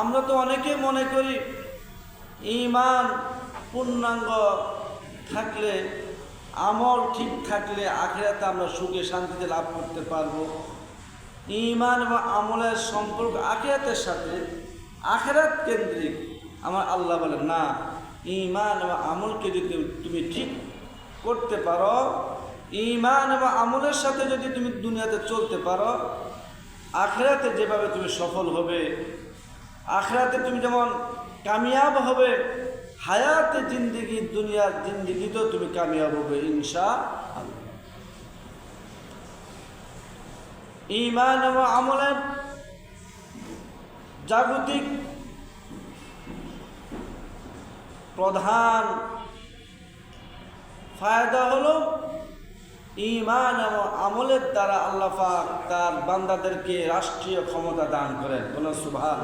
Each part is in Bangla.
আমরা তো অনেকে মনে করি ইমান পূর্ণাঙ্গ থাকলে, আমল ঠিক থাকলে আখেরাতে আমরা সুখে শান্তিতে লাভ করতে পারব। ইমান এবং আমলের সম্পর্ক আখেরাতের সাথে, আখেরাত কেন্দ্রিক। আমার আল্লাহ বলেন না, ইমান এবং আমলকে যদি তুমি ঠিক করতে পারো, ইমান এবং আমলের সাথে যদি তুমি দুনিয়াতে চলতে পারো, আখেরাতে যেভাবে তুমি সফল হবে আখেরাতে তুমি যেমন কামিয়াব হবে, হায়াতে জিন্দিগি, দুনিয়ার জিন্দিগিতেও তুমি কামিয়াব হবে ইনশা ইমান এবং আমলের জাগতিক প্রধান ফায়দা হলো ইমান এবং আমলের দ্বারা আল্লাহ তার বান্দাদেরকে রাষ্ট্রীয় ক্ষমতা দান করেন। কোন সুভান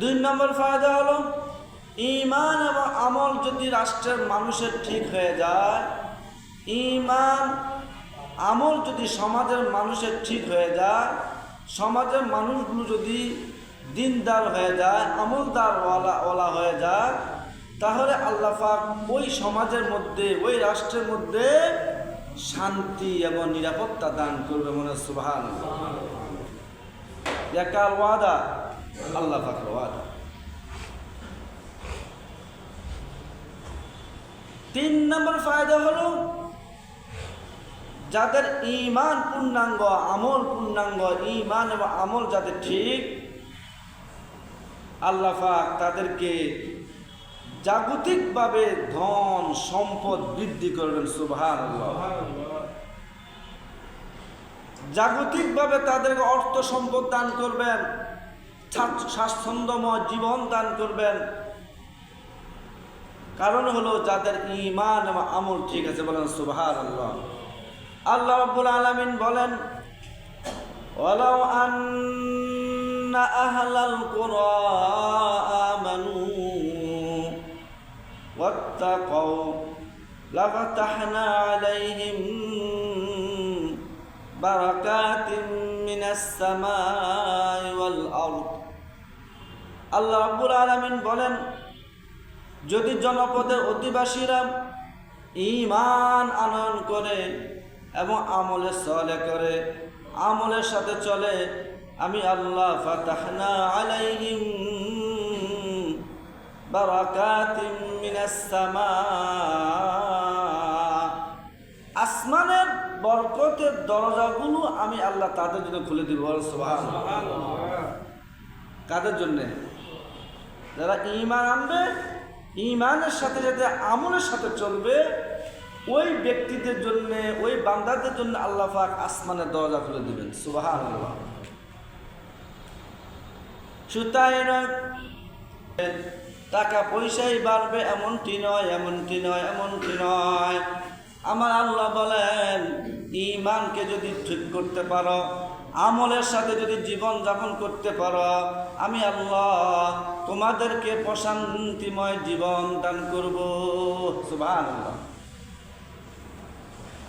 দুই নম্বর ফায়দা হলো ইমান এবং আমল যদি রাষ্ট্রের মানুষের ঠিক হয়ে যায় ইমান আমল যদি সমাজের মানুষের ঠিক হয়ে যায়, সমাজের মানুষগুলো যদি দিনদার হয়ে যায় আমলদার ওলা হয়ে যায় তাহলে আল্লাহ পাক ওই সমাজের মধ্যে, ওই রাষ্ট্রের মধ্যে শান্তি এবং নিরাপত্তা দান করবে মনে সুভান একাল ওয়াদা, আল্লাহ ওয়াদা। তিন নম্বর ফায়দা হলো, যাদের ইমান পূর্ণাঙ্গ, আমল পূর্ণাঙ্গ ইমান এবং আমল যাদের ঠিক, আল্লাহ পাক তাদেরকে জাগতিকভাবে ধন সম্পদ বৃদ্ধি করবেন সুভান জাগতিকভাবে তাদেরকে অর্থ সম্পদ দান করবেন স্বাচ্ছ- স্বাচ্ছন্দ্যময় জীবন দান করবেন। কারণ হলো যাদের ইমান এবং আমল ঠিক আছে বলেন সুভান আল্লাহ আল্লাহ রাব্বুল আলামিন বলেন কুরা আমানু লাফাতাহনা আলাইহিম বারাকাতিন মিনাস সামাই ওয়াল আরদ আল্লাহ রাব্বুল আলামিন বলেন, যদি জনপদের অধিবাসীরা ইমান আনয়ন করে এবং আমলে চলে করে, আমলের সাথে চলে, আমি আল্লাহ ফাতাহনা আলাইহিম মিনাস সামা আসমানের বরকতের দরজাগুলো আমি আল্লাহ তাদের জন্য খুলে দিব কাদের জন্যে? যারা ইমান আনবে ইমানের সাথে যাতে আমলের সাথে চলবে, ওই ব্যক্তিদের জন্য, ওই বান্দাদের জন্য আল্লাহ পাক আসমানের দরজা খুলে দিবেন সুবাহান সুতাই নয় টাকা পয়সাই বাড়বে, এমনটি নয় এমনটি নয় এমনটি নয়। আমার আল্লাহ বলেন ইমানকে যদি ঠিক করতে পারো, আমলের সাথে যদি জীবন যাপন করতে পারো, আমি আল্লাহ তোমাদেরকে প্রশান্তিময় জীবন দান করব। সুবহান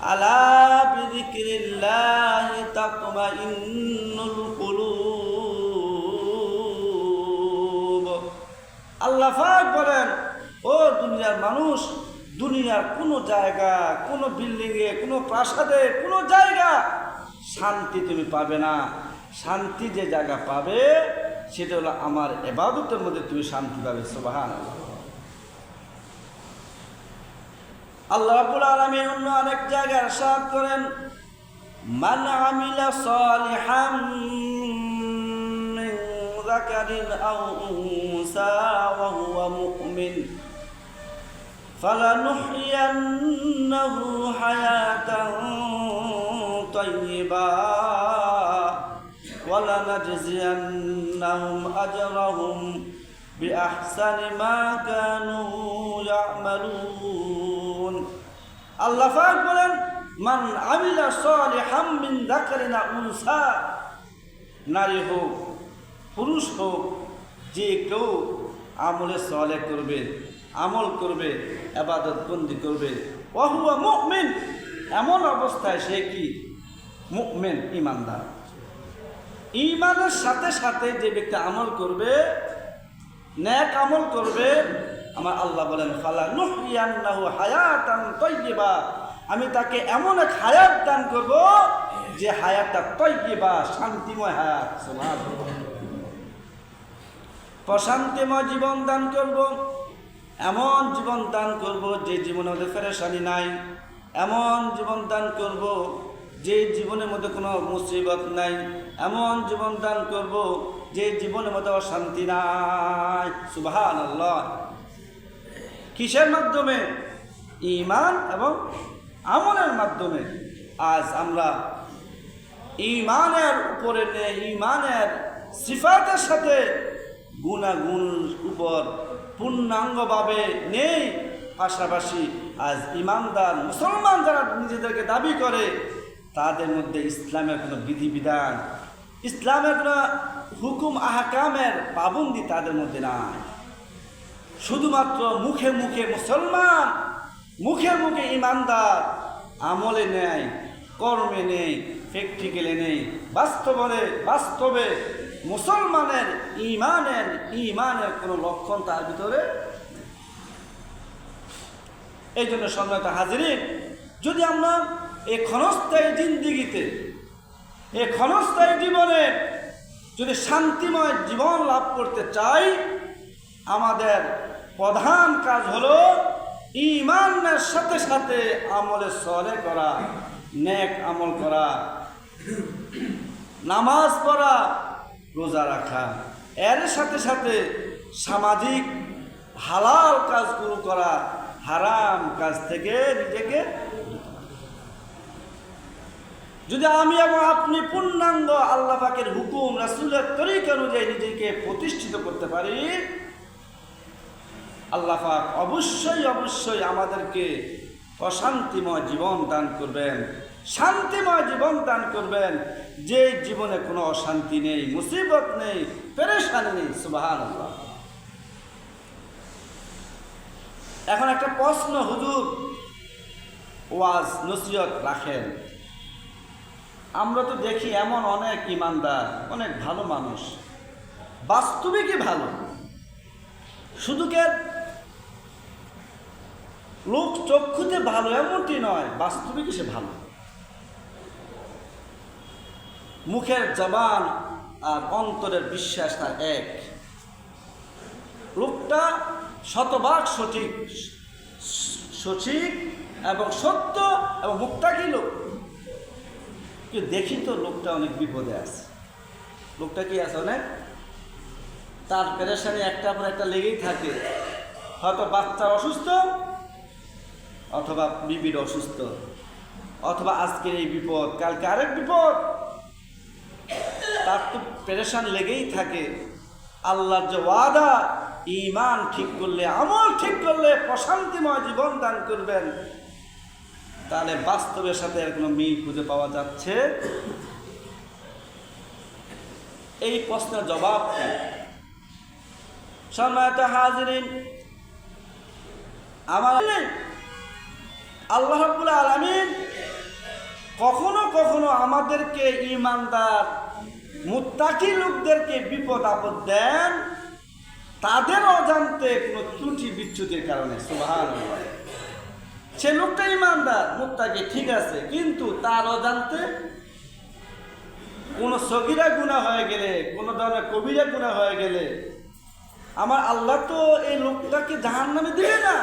আলা আল্লাহ বলেন, ও দুনিয়ার মানুষ, দুনিয়ার কোনো জায়গা, কোনো বিল্ডিংয়ে কোনো প্রাসাদে, কোনো জায়গা শান্তি তুমি পাবে না। শান্তি যে জায়গা পাবে, সেটা হলো আমার এবাদতের মধ্যে তুমি শান্তি পাবে সোবাহান আল্লাহ রাবুল আলমী অন্য অনেক জায়গায় সাদ করেন, মান আমিলা সালিহাম যাকারিন আও উনসা ওয়া হুয়া মুমিন فلنحيينه حياة طيبة ولنجزينهم أجرهم بأحسن ما كانوا يعملون আল্লাহ পাক বলেন মান আমিলা সালিহাম মিন যাকারিন আও উনসা নারী হোক পুরুষ হোক, যে কেউ আমলে সলে করবে, আমল করবে আবাদত বন্দি করবে, ওহুয়া মুমিন। এমন অবস্থায় সে কি? মুমিন, ইমানদার। ইমানের সাথে সাথে যে ব্যক্তি আমল করবে ন্যাক আমল করবে, আমার আল্লাহ বলেন, ফালা নুহিয়ান্নাহু হায়াতান তাইয়্যিবা আমি তাকে এমন এক হায়াত দান করব, যে হায়াতটা তাইয়্যিবা শান্তিময় হায়াত। সুবহানাল্লাহ। প্রশান্তিময় জীবন দান করব। এমন জীবন দান করব যে জীবনে মধ্যে ফেরেশানি নাই। এমন জীবন দান করব যে জীবনের মধ্যে কোনো মুসিবত নাই। এমন জীবন দান করব যে জীবনের মধ্যে অশান্তি নাই। সুবহান আল্লাহ কিসের মাধ্যমে? ইমান এবং আমলের মাধ্যমে। আজ আমরা ইমানের উপরে নে ইমানের সিফাতের সাথে গুণাগুণ উপর পূর্ণাঙ্গভাবে নেই। পাশাপাশি আজ ইমানদার মুসলমান যারা নিজেদেরকে দাবি করে, তাদের মধ্যে ইসলামের কোনো বিধিবিধান, ইসলামের কোনো হুকুম আহকামের পাবন্দি তাদের মধ্যে নাই। শুধুমাত্র মুখে মুখে মুসলমান, মুখে মুখে ইমানদার, আমলে নেয়, কর্মে নেই প্র্যাকটিক্যালে নেই বাস্তবনে, বাস্তবে মুসলমানের ইমানের ইমানের কোনো লক্ষণ তার ভিতরে এই জন্য সম্রাট হাজিরিন, যদি আমরা এই ক্ষণস্থায়ী জিন্দিগিতে, এই ক্ষণস্থায়ী জীবনে যদি শান্তিময় জীবন লাভ করতে চাই, আমাদের প্রধান কাজ হলো ইমানের সাথে সাথে আমলে সলে করা, নেক আমল করা, নামাজ পড়া রোজা রাখা। এর সাথে সাথে সামাজিক হালাল কাজগুলো করা হারাম কাজ থেকে নিজেকে যদি আমি এবং আপনি পূর্ণাঙ্গ আল্লাহ পাকের হুকুম, রাসুলের তরিকা অনুযায়ী নিজেকে প্রতিষ্ঠিত করতে পারি, আল্লাহ পাক অবশ্যই অবশ্যই আমাদেরকে অশান্তিময় জীবন দান করবেন, শান্তিময় জীবন দান করবেন। যে জীবনে কোনো অশান্তি নেই, মুসিবত নেই, পেরেশানি নেই সুবাহান এখন একটা প্রশ্ন হুজুর, ওয়াজ নসিহত রাখেন। আমরা তো দেখি এমন অনেক ইমানদার, অনেক ভালো মানুষ। বাস্তবিকই ভালো। শুধু কে লোক চক্ষুতে ভালো এমনটি নয়, বাস্তবিকই সে ভালো। মুখের জবান আর অন্তরের বিশ্বাস তার এক। লোকটা শতভাগ সঠিক সঠিক এবং সত্য এবং মুখটা কি লোক? কিন্তু দেখি তো লোকটা অনেক বিপদে আছে। লোকটা কি আছে অনেক? তার পেরেশানি একটা পর একটা লেগেই থাকে। হয়তো বাচ্চা অসুস্থ অথবা বিবির অসুস্থ। অথবা আজকের এই বিপদ, কালকে আরেক বিপদ। তার তো পেরেশান লেগেই থাকে। আল্লাহর যে ওয়াদা ইমান ঠিক করলে, আমল ঠিক করলে প্রশান্তিময় জীবন দান করবেন। তাহলে বাস্তবের সাথে এর কোনো মিল খুঁজে পাওয়া যাচ্ছে? এই প্রশ্নের জবাব কি? সম্মানিত হাজিরিন, আমার আল্লাহ আলামিন কখনো কখনো আমাদেরকে ইমানদার মুত্তাকি লোকদেরকে বিপদ আপদ দেন, তাদের অজান্তে কোনো ত্রুটি বিচ্যুতির কারণে সুবাহান সে লোকটা ইমানদার, মুত্তাকি, ঠিক আছে, কিন্তু তার অজান্তে কোনো সগিরা গুণা হয়ে গেলে, কোনো ধরনের কবিরা গুণা হয়ে গেলে, আমার আল্লাহ তো এই লোকটাকে জাহান নামে দিবে না।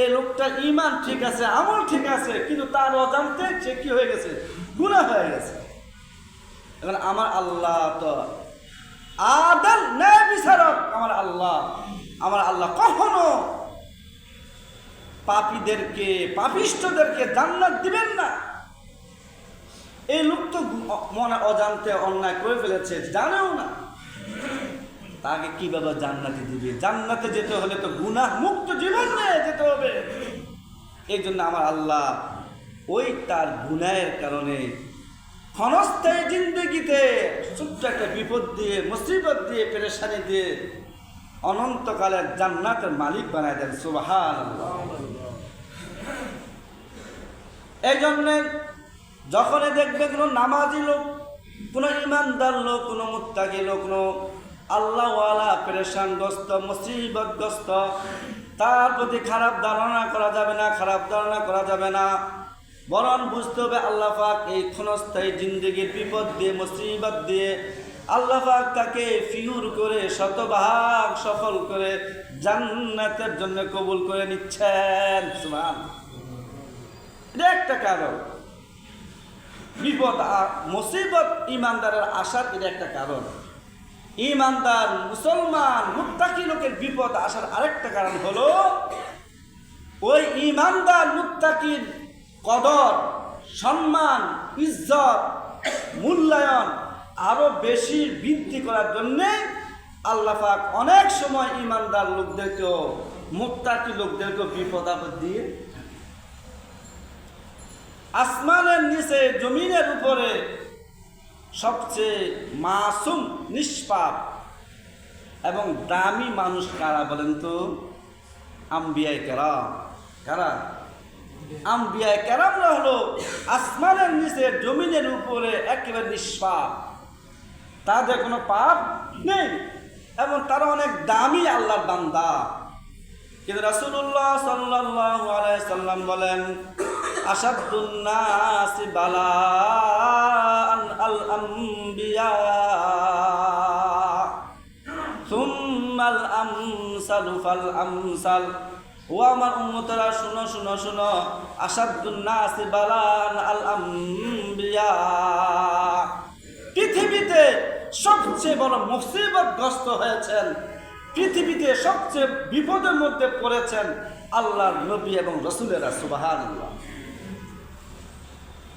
এই লোকটা ইমান ঠিক আছে, আমল ঠিক আছে, কিন্তু তার অজান্তে সে কি হয়ে গেছে? গুণা হয়ে গেছে। এখন আমার আল্লাহ তো। আদল ন্যায় বিচারক, আমার আল্লাহ। আমার আল্লাহ কখনো পাপীদেরকে পাপিষ্টদেরকে জান্নাত দিবেন না। এই লোক তো মনে অজান্তে অন্যায় করে ফেলেছে, জানেও না। তাকে কি কীভাবে জান্নাতে দিবে? জান্নাতে যেতে হলে তো গুনাহ মুক্ত জীবন নিয়ে যেতে হবে। এই জন্য আমার আল্লাহ ওই তার গুনাহের কারণে ক্ষণস্থায়ী জিন্দগিতে ছোট্ট একটা বিপদ দিয়ে, মুসিবত দিয়ে, পেরেশানি দিয়ে অনন্তকালের জান্নাতের মালিক বানায় দেন সুবাহান এই জন্যে যখনই দেখবে কোনো নামাজি লোক, কোনো ইমানদার লোক, কোনো মুত্তাকি লোক, কোনো আল্লাহওয়ালা, পেরেশানগ্রস্ত, মুসিবতগ্রস্ত, তার প্রতি খারাপ ধারণা করা যাবে না, খারাপ ধারণা করা যাবে না। বরং বুঝতে হবে আল্লাহ পাক এই ক্ষণস্থায়ী জিন্দগির বিপদ দিয়ে, মুসিবত দিয়ে। আল্লাহ পাক তাকে ফিউর করে, শতভাগ সফল করে জান্নাতের জন্য কবুল করে নিচ্ছেন। সুবহান। এটা একটা কারণ। বিপদ মুসিবত ইমানদারের আসার এটা একটা কারণ। ইমানদার, মুসলমান, মুত্তাকি লোকের বিপদ আসার আরেকটা কারণ হলো, ওই ইমানদার, মুত্তাকির কদর, সম্মান, ইজ্জত, মূল্যায়ন আরও বেশি বৃদ্ধি করার জন্যে আল্লাপাক অনেক সময় ইমানদার লোকদেরকেও, মুত্তাকি লোকদেরকেও বিপদ আপদ দিয়ে আসমানের নিচে, জমিনের উপরে সবচেয়ে মাসুম, নিষ্পাপ এবং দামি মানুষ কারা বলেন তো? আম্বিয়ায় কারা কারা? আম্বিয়ায় কেরামরা হলো আসমানের নিচে জমিনের উপরে একেবারে নিষ্পাপ। তাদের কোনো পাপ নেই এবং তারা অনেক দামি আল্লাহর বান্দা। কিন্তু রাসূলুল্লাহ সাল্লাল্লাহু আলাইহি সাল্লাম বলেন আসাদুন্নাস বালান আল আম্বিয়া। আমসালু ফাল আমসাল। ও আমার উম্মতরা, শুনো শুনো শুনো। আসাদুন্নাস পৃথিবীতে সবচেয়ে বড় মুসিবতগ্রস্ত হয়েছেন, পৃথিবীতে সবচেয়ে বিপদের মধ্যে পড়েছেন আল্লাহর নবী এবং রসুলেরা সুবাহান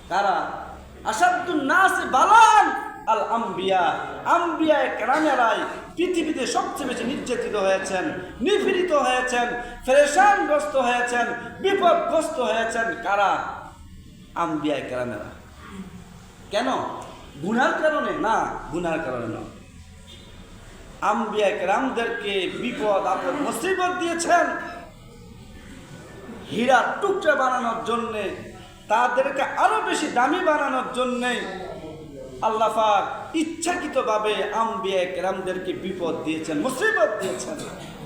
কারা? আসাদুন নাস বালান আম্বিয়া। আম্বিয়া কেরামেরাই পৃথিবীতে সবচেয়ে বেশি নির্যাতিত হয়েছেন, নিপীড়িত হয়েছেন ফেরেশানগ্রস্ত হয়েছেন, বিপদগ্রস্ত হয়েছেন। কারা? আম্বিয়া কেরামেরা কেন? গুনার কারণে? না, গুনার কারণে নয়। আম্বিয়া কেরামদেরকে বিপদ, আপদ, মুসিবত দিয়েছেন। হীরা টুকরা বানানোর জন্যে, তাদেরকে আরও বেশি দামি বানানোর জন্যে আল্লাহাক ইচ্ছাকৃতভাবে আম্বিয়া কেরামদেরকে বিপদ দিয়েছেন, মুসিবত দিয়েছেন।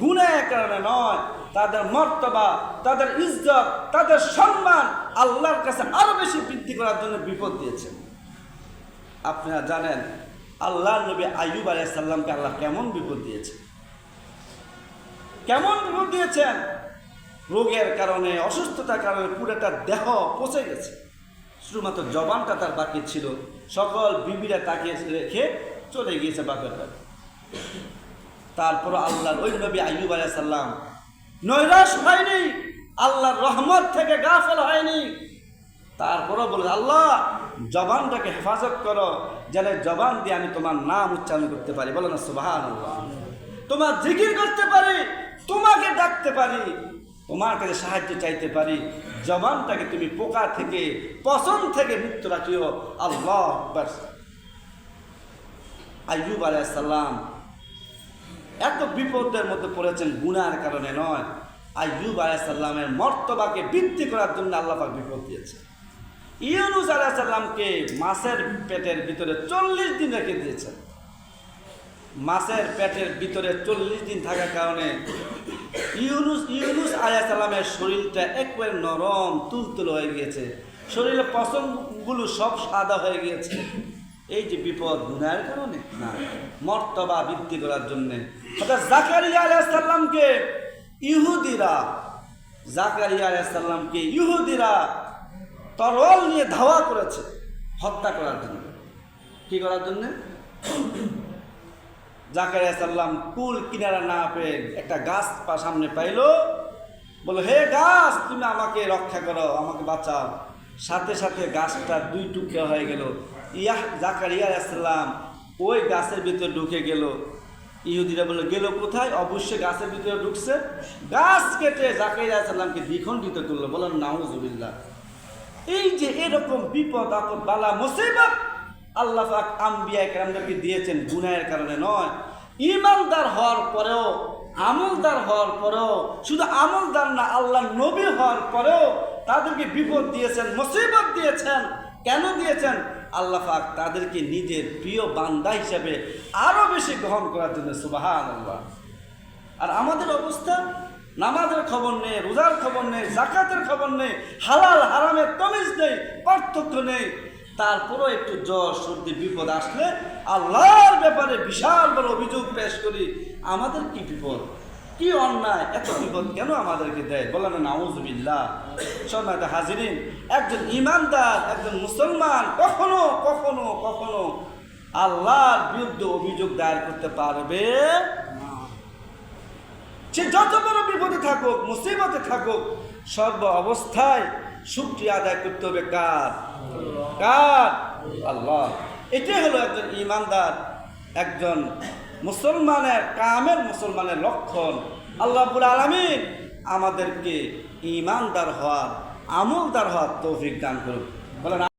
গুণের কারণে নয়, তাদের মর্তবা, তাদের ইজ্জত, তাদের সম্মান আল্লাহর কাছে আরও বেশি বৃদ্ধি করার জন্য বিপদ দিয়েছেন। আপনারা জানেন, আল্লাহ নবী আইয়ুব আলাইসাল্লামকে আল্লাহ কেমন বিপদ দিয়েছে কেমন বিপদ দিয়েছেন? রোগের কারণে, অসুস্থতার কারণে পুরোটা দেহ পচে গেছে। শুধুমাত্র জবানটা তার বাকি ছিল। সকল বিবিরা তাকিয়ে রেখে চলে গিয়েছে বাপের বাড়ি। তারপর আল্লাহর ওই নবী আইয়ুব আলাইসাল্লাম নৈরাশ হয়নি, আল্লাহর রহমত থেকে গাফেল হয়নি। তারপরও বলে, আল্লাহ, জবানটাকে হেফাজত করো, যেন জবান দিয়ে আমি তোমার নাম উচ্চারণ করতে পারি। বলো না সুবাহান তোমার জিকির করতে পারি, তোমাকে ডাকতে পারি। তোমার কাছে সাহায্য চাইতে পারি। জবানটাকে তুমি পোকা থেকে পছন্দ থেকে মুক্ত রাখিও। আল্লাহ আকবার। আইয়ুব আলাইসাল্লাম এত বিপদের মধ্যে পড়েছেন, গুনার কারণে নয়। আইয়ুব আলাইসাল্লামের মর্তবাকে বৃদ্ধি করার জন্য আল্লাপাক বিপদ দিয়েছে ইউনুস আলাইসাল্লামকে মাছের পেটের ভিতরে চল্লিশ দিন রেখে দিয়েছেন। মাছের পেটের ভিতরে চল্লিশ দিন থাকার কারণে ইউনুস ইউনুস আলাইসাল্লামের শরীরটা একবারে নরম, তুলতুল হয়ে গিয়েছে। শরীরের পশমগুলো সব সাদা হয়ে গিয়েছে। এই যে বিপদ গুনার কারণে? না, মর্তবা বৃদ্ধি করার জন্যে। অর্থাৎ জাকারিয়া আলাইসাল্লামকে ইহুদিরা, জাকারিয়া আলাইসাল্লামকে ইহুদিরা তরল নিয়ে ধাওয়া করেছে হত্যা করার জন্য। কি করার জন্য? জাকারিয়া সাল্লাম কুল কিনারা না পেয়ে একটা গাছ পা সামনে পাইলো। বলো হে গাছ, তুমি আমাকে রক্ষা করো, আমাকে বাঁচাও। সাথে সাথে গাছটা দুই টুকরা হয়ে গেল। ইয়াহ, জাকারিয়া সাল্লাম ওই গাছের ভিতরে ঢুকে গেল। ইহুদিরা বলে গেল কোথায়? অবশ্যই গাছের ভিতরে ঢুকছে। গাছ কেটে জাকারিয়া সাল্লামকে দ্বিখণ্ডিত করল। বলো নাউজুবিল্লাহ। এই যে এরকম বিপদ আপদ বালা মুসিবত আল্লাহ পাক আম্বিয়া কেরামদেরকে দিয়েছেন গুনাহের কারণে নয়। ইমানদার হওয়ার পরেও, আমলদার হওয়ার পরেও, শুধু আমলদার না আল্লাহ নবী হওয়ার পরেও তাদেরকে বিপদ দিয়েছেন, মুসিবত দিয়েছেন। কেন দিয়েছেন? আল্লাহ পাক তাদেরকে নিজের প্রিয় বান্দা হিসাবে আরও বেশি গ্রহণ করার জন্য সুবাহান আল্লাহ আর আমাদের অবস্থা? নামাজের খবর নেই, রোজার খবর নেই জাকাতের খবর নেই, হালাল, হারামের তমিজ নেই, পার্থক্য নেই। তারপরও একটু জ্বর, সর্দি, বিপদ আসলে আল্লাহর ব্যাপারে বিশাল বড় অভিযোগ পেশ করি। আমাদের কি বিপদ? কি অন্যায়? এত বিপদ কেন আমাদেরকে দেয়? বলেন, নাউজবিল্লাহ। সন্ন্যাতে হাজিরিন, একজন ইমানদার, একজন মুসলমান কখনো কখনো কখনো আল্লাহর বিরুদ্ধে অভিযোগ দায়ের করতে পারবে সে যত বড় বিপদে থাকুক, মুসিবতে থাকুক, সর্ব অবস্থায় শুক্রিয়া আদায় করতে হবে কার? কার আল্লাহ। এটাই হলো একজন ইমানদার একজন মুসলমানের কামের মুসলমানের লক্ষণ। আল্লাহবুল আলমিন আমাদেরকে ইমানদার হওয়ার আমলদার হওয়ার তৌফিক দান করুক বলেন